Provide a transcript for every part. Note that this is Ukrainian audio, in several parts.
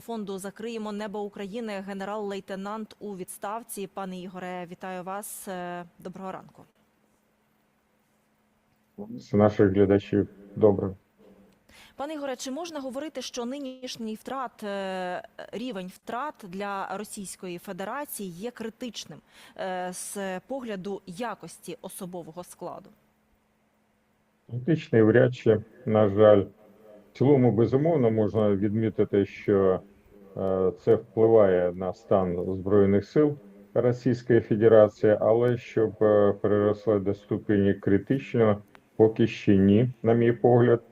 фонду Закриємо небо України, генерал-лейтенант у відставці. Пане Ігоре, вітаю вас. Е, Доброго ранку. з наших глядачів. Добре. Пане Ігоре, чи можна говорити, що нинішній втрат е, рівень втрат для Російської Федерації є критичним е, з погляду якості особового складу? Фактичний вряд чи, на жаль, в цілому безумовно можна відмітити, що це впливає на стан Збройних сил Російської Федерації, але щоб е, переросло до ступені критичного, поки ще ні, на мій погляд.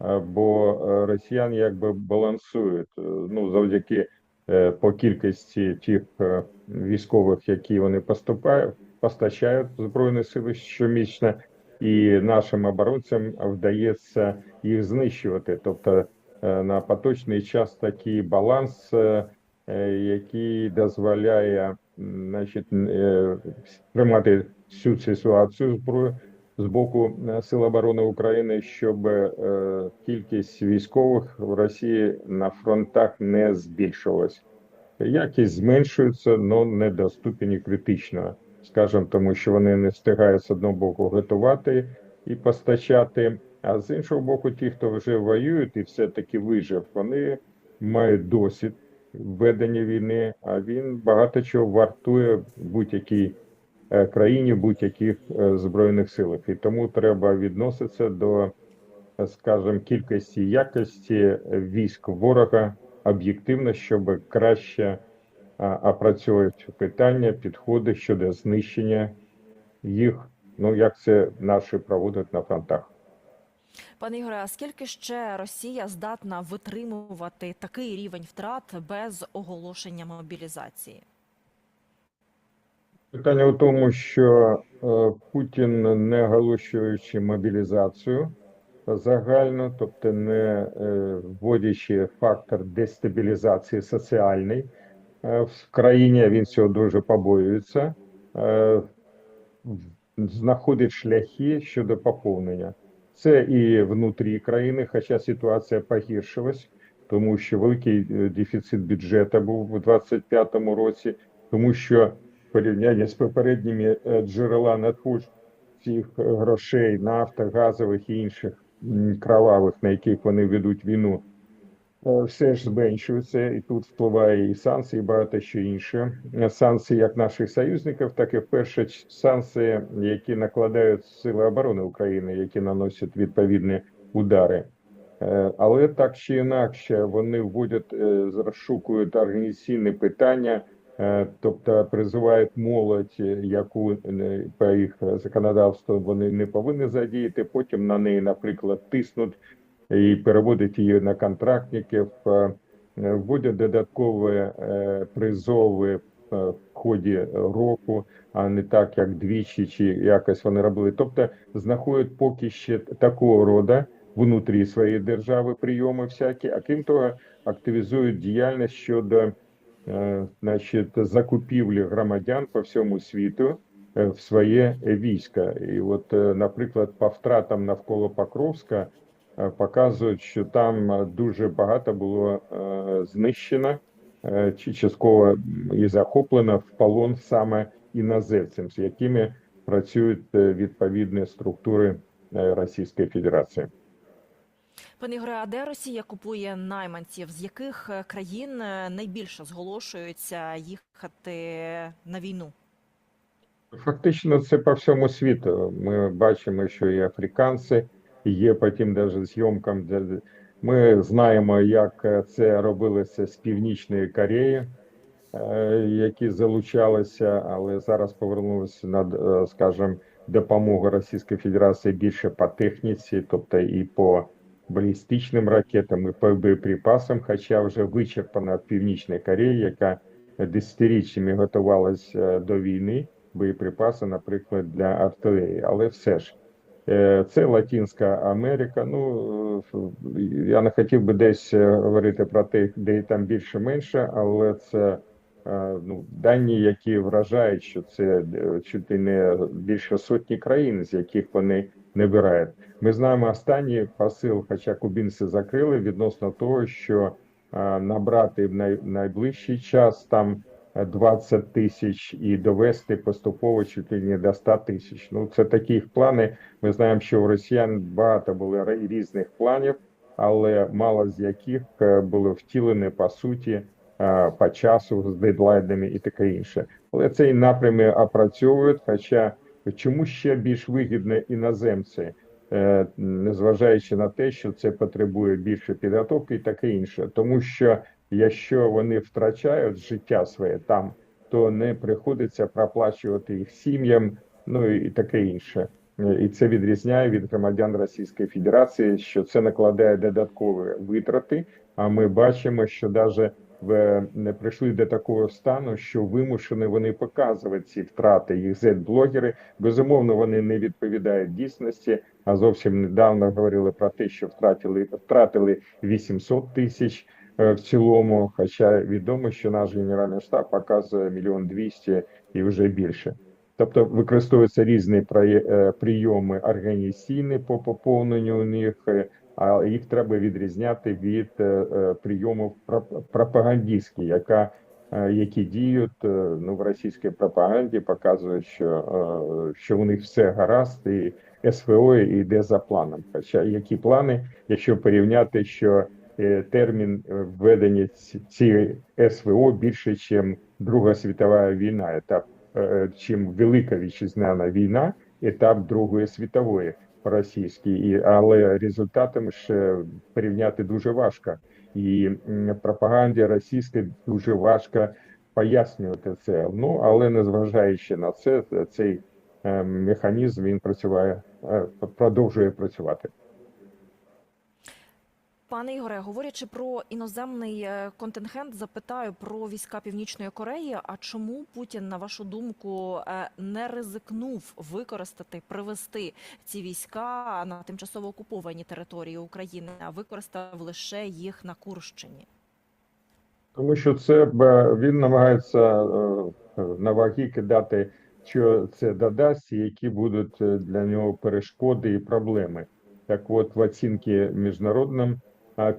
Е, Бо е, росіяни якби балансують е, ну завдяки е, по кількості тих е, військових, які вони поступають, постачають збройні сили щомісячно, і нашим оборонцям вдається їх знищувати. Тобто е, на поточний час такий баланс, е, е, який дозволяє значить, е, тримати всю ситуацію зброю з боку е, Сил оборони України, щоб е, кількість військових в Росії на фронтах не збільшилась. Якість зменшується, але не до ступені критичного, тому що вони не встигають з одного боку готувати і постачати. А з іншого боку, ті, хто вже воюють і все-таки вижив, вони мають досвід ведення війни, а він багато чого вартує будь-якій е, країні, будь-яких е, збройних силах. І тому треба відноситися до, е, скажімо, кількості якості військ ворога об'єктивно, щоб краще опрацьовувати питання, підходи щодо знищення їх, ну як це наші проводять на фронтах. Пане Ігоре, а скільки ще Росія здатна витримувати такий рівень втрат без оголошення мобілізації? Питання у тому, що е, Путін, не оголошуючи мобілізацію загально, тобто не е, вводячи фактор дестабілізації соціальний е, в країні, він цього дуже побоюється, знаходить шляхи щодо поповнення. Це і внутрі країни, хоча ситуація погіршилась, тому що великий е, дефіцит бюджету був у 2025 році, тому що порівняння з попередніми е, джерела надходжень цих е, грошей, нафта, газових і інших кровавих, на яких вони ведуть війну, все ж зменшується, і тут впливає і санкції, і багато що інше. Е, Санкції як наших союзників, так і в першу санкції, які накладають сили оборони України, які наносять відповідні удари. Е, Але так чи інакше вони вводять, е, розшукують організаційні питання, е, тобто призивають молодь, е, яку е, по їх законодавству вони не повинні задіяти. Потім на неї, наприклад, тиснуть і переводять її на контрактників, е, вводять додаткові е, призови е, в ході року, а не так, як двічі, чи якось вони робили. Тобто знаходять поки ще такого роду внутрі своєї держави прийоми всякі, а крім того, активізують діяльність щодо значить, закупівлі громадян по всьому світу в своє військо. І от, наприклад, по втратам навколо Покровська показують, що там е, дуже багато було е, знищено е, чи частково і захоплено в полон саме іноземцям, з якими працюють е, відповідні структури е, Російської Федерації. Пане Ігоре, а де Росія купує найманців? З яких е, країн е, найбільше зголошуються їхати на війну? Фактично, це по всьому світу. Ми бачимо, що і африканці є потім навіть зйомкам. Ми знаємо, як е, це робилося з Північної Кореї, е, які залучалися, але зараз повернулися на, е, скажімо, допомогу Російської Федерації більше по техніці, тобто і по балістичним ракетам, і по боєприпасам, хоча вже вичерпана в Північній Кореї, яка десятиріччями готувалася до війни боєприпаси, наприклад, для артилерії. Але все ж це Латинська Америка. Ну е, я не хотів би десь е, говорити про те, де там більше менше, але це е, ну, дані, які вражають, що це е, чуть не більше сотні країн, з яких вони не набирають. Ми знаємо останній посил, хоча кубінці закрили відносно того, що е, набрати в найближчий час там е, 20 тисяч і довести поступово чуть ли не до 100 тисяч. Ну це такі плани. Ми знаємо, що у росіян багато було різних планів, але мало з яких е, було втілені по суті е, по часу з дедлайнами і таке інше. Але цей напрями опрацьовують. Хоча чому ще більш вигідно іноземці, е, незважаючи на те, що це потребує більше підготовки і таке інше, тому що якщо вони втрачають життя своє там, то не приходиться проплачувати їх сім'ям, ну і таке інше. І це відрізняє від громадян Російської Федерації, що це накладає додаткові витрати. А ми бачимо, що навіть в не прийшли до такого стану, що вимушені вони показувати ці втрати. Їх зет-блогери безумовно вони не відповідають дійсності. А зовсім недавно говорили про те, що втратили втратили 800 тисяч в цілому. Хоча відомо, що наш генеральний штаб показує мільйон двісті і вже більше. Тобто використовуються різні е, прийоми організаційні по поповненню них, е, а їх треба відрізняти від е, прийомів проп- пропагандистських, яка які діють ну в російській пропаганді, показують, що, що у них все гаразд, і СВО йде за планом. Хоча які плани, якщо порівняти, що термін е, введення ці- цієї СВО більше, ніж Друга світова війна, етап е, чим Велика Вітчизняна війна, етап Другої світової російській, але результатами ще порівняти дуже важко. І пропаганді російській дуже важко пояснювати це. Ну але незважаючи на це, цей е, механізм він працює, е, продовжує працювати. Пане Ігоре, говорячи про іноземний е, контингент, запитаю про війська Північної Кореї. А чому Путін, на вашу думку, е, не ризикнув використати, привести ці війська на тимчасово окуповані території України, а використав лише їх на Курщині? Тому що це б, він намагається е, на ваги кидати, що це додасть, і які будуть е, для нього перешкоди і проблеми. Так от в оцінці міжнародним е,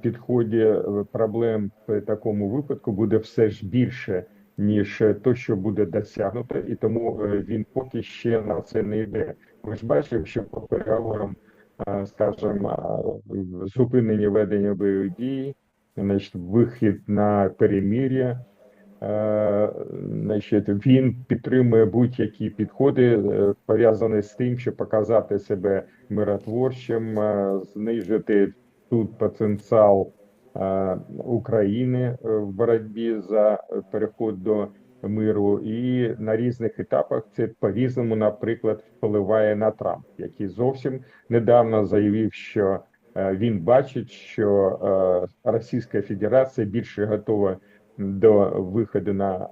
підході е, проблем в такому випадку буде все ж більше, ніж то, що буде досягнуто, і тому е, він поки ще на це не йде. Ми ж бачимо, що по переговорам, е, скажімо, е, зупинення ведення бойових дій, значить, вихід на перемир'я. Е, Значить, він підтримує будь-які підходи, е, пов'язані з тим, щоб показати себе миротворчим, е, знижити тут потенціал е, України е, в боротьбі за переход до миру, і на різних етапах це по-різному, наприклад, впливає на Трамп, який зовсім недавно заявив, що е, він бачить, що Російська Федерація більше готова до виходу на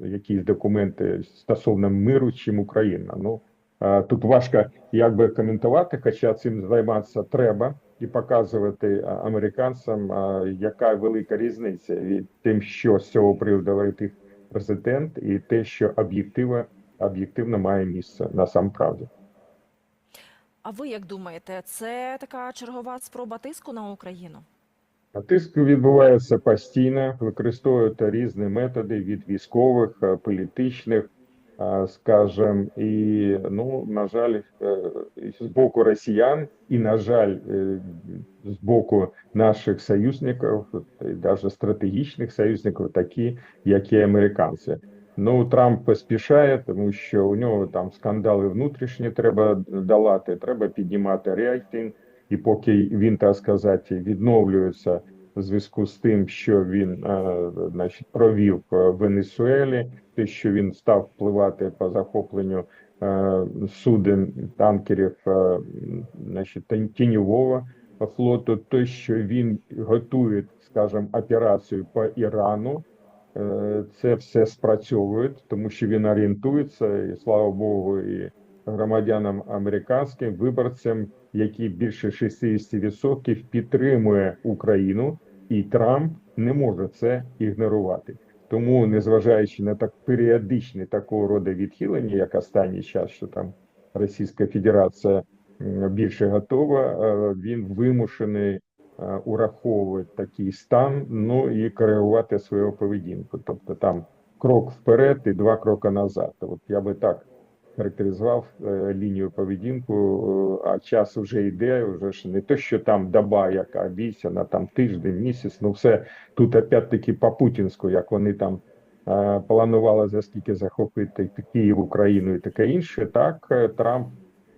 якісь документи стосовно миру, чим Україна. Ну тут важко якби коментувати, хоча цим займатися треба і показувати американцям, яка велика різниця від тим, що з цього приводу говорить президент, і те, що об'єктивно об'єктивно має місце на сам правді. А ви як думаєте, це така чергова спроба тиску на Україну? Тиск відбувається постійно, використовують різні методи від військових, е, політичних, скажем, і ну на жаль, з боку росіян, і на жаль, з боку наших союзників, навіть стратегічних союзників, такі як і американці. Ну Трамп поспішає, тому що у нього там скандали внутрішні треба долати, треба піднімати рейтинг. І поки він так сказати відновлюється в зв'язку з тим, що він е, значить провів в Венесуелі, те, що він став впливати по захопленню е, суден танкерів, е, значить тінь- тіньового флоту, те, що він готує, скажімо, операцію по Ірану. Це все спрацьовує, тому що він орієнтується, і слава Богу, і громадянам американським виборцям, які більше 60% підтримує Україну, і Трамп не може це ігнорувати. Тому, незважаючи на так періодичні такого роду відхилення, як останній час, що там Російська Федерація більше готова, е, він вимушений е, ураховувати такий стан, ну і коригувати свою поведінку. Тобто там крок вперед і два кроки назад. От я би так характеризував е, лінію поведінку, е, а час вже йде, вже ж не те, що там доба, яка обіцяна, там тиждень, місяць, ну все тут опять-таки по путінську, як вони там е, планували за скільки захопити Київ, Україну і таке інше, так Трамп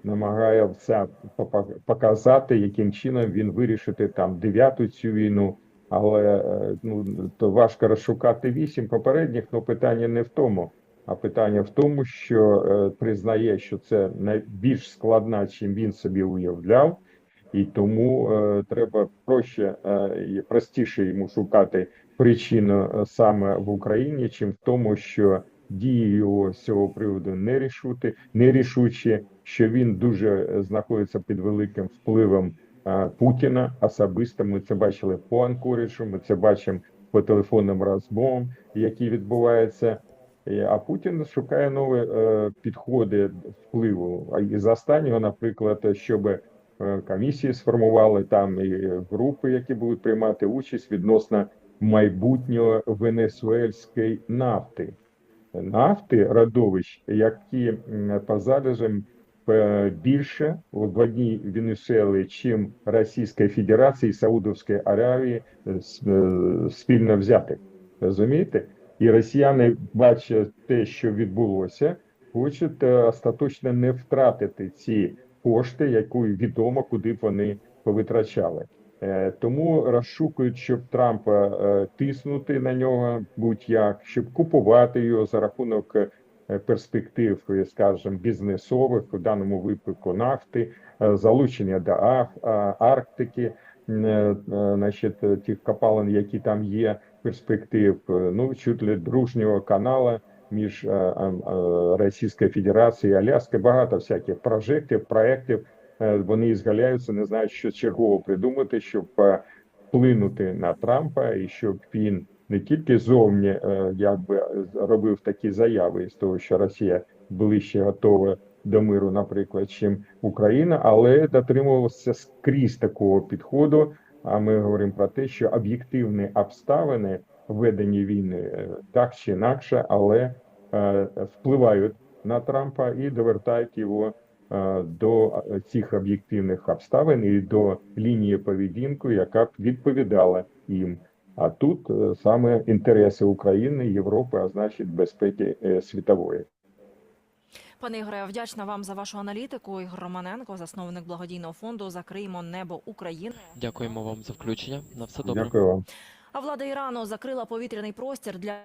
намагається попа- показати, яким чином він вирішити там дев'яту цю війну. Але ну то важко розшукати вісім попередніх. Ну питання не в тому, а питання в тому, що е, признає, що це найбільш складна, чим він собі уявляв, і тому е, треба проще е, простіше йому шукати причину е, саме в Україні, чим в тому, що дії його з цього приводу не рішути, не рішучі, що він дуже е, знаходиться під великим впливом е, Путіна особисто. Ми це бачили по Анкоріджу, ми це бачимо по телефонним розмовам, які відбуваються. Е, А Путін шукає нові е, підходи впливу. А із останнього, наприклад, щоб е, комісії сформували там і групи, які будуть приймати участь відносно майбутнього венесуельської нафти, нафти родовищ, які по залежам більше в одній Венесуели, чим Російської Федерації і Саудовської Аравії спільно взятих. Розумієте? І росіяни бачать те, що відбулося, хочуть е, остаточно не втратити ці кошти, яку відомо, куди б вони повитрачали. Е, Тому розшукують, щоб Трампа е, тиснути на нього будь-як, щоб купувати його за рахунок перспектив, скажімо, бізнесових, в даному випадку нафти, залучення до Арктики, значить, тих копалин, які там є, перспектив, е, ну, чуть ли дружнього каналу між е, е, Російською Федерацією і Аляскою. Багато всяких прожектів, проєктів. Вони ізгаляються, не знають, що чергово придумати, щоб вплинути на Трампа, і щоб він не тільки зовні е, якби робив такі заяви з того, що Росія ближче готова до миру, наприклад, чим Україна, але дотримувався скрізь такого підходу. А ми говоримо про те, що об'єктивні обставини ведення війни е, так чи інакше, але е, впливають на Трампа і довертають його е, до цих об'єктивних обставин і до лінії поведінку, яка б відповідала їм. А тут саме інтереси України, Європи, а значить безпеки світової. Пане Ігоре, я вдячна вам за вашу аналітику. Ігор Романенко, засновник благодійного фонду Закриємо небо України. Дякуємо вам за включення. На все добре. Дякую вам. А влада Ірану закрила повітряний простір для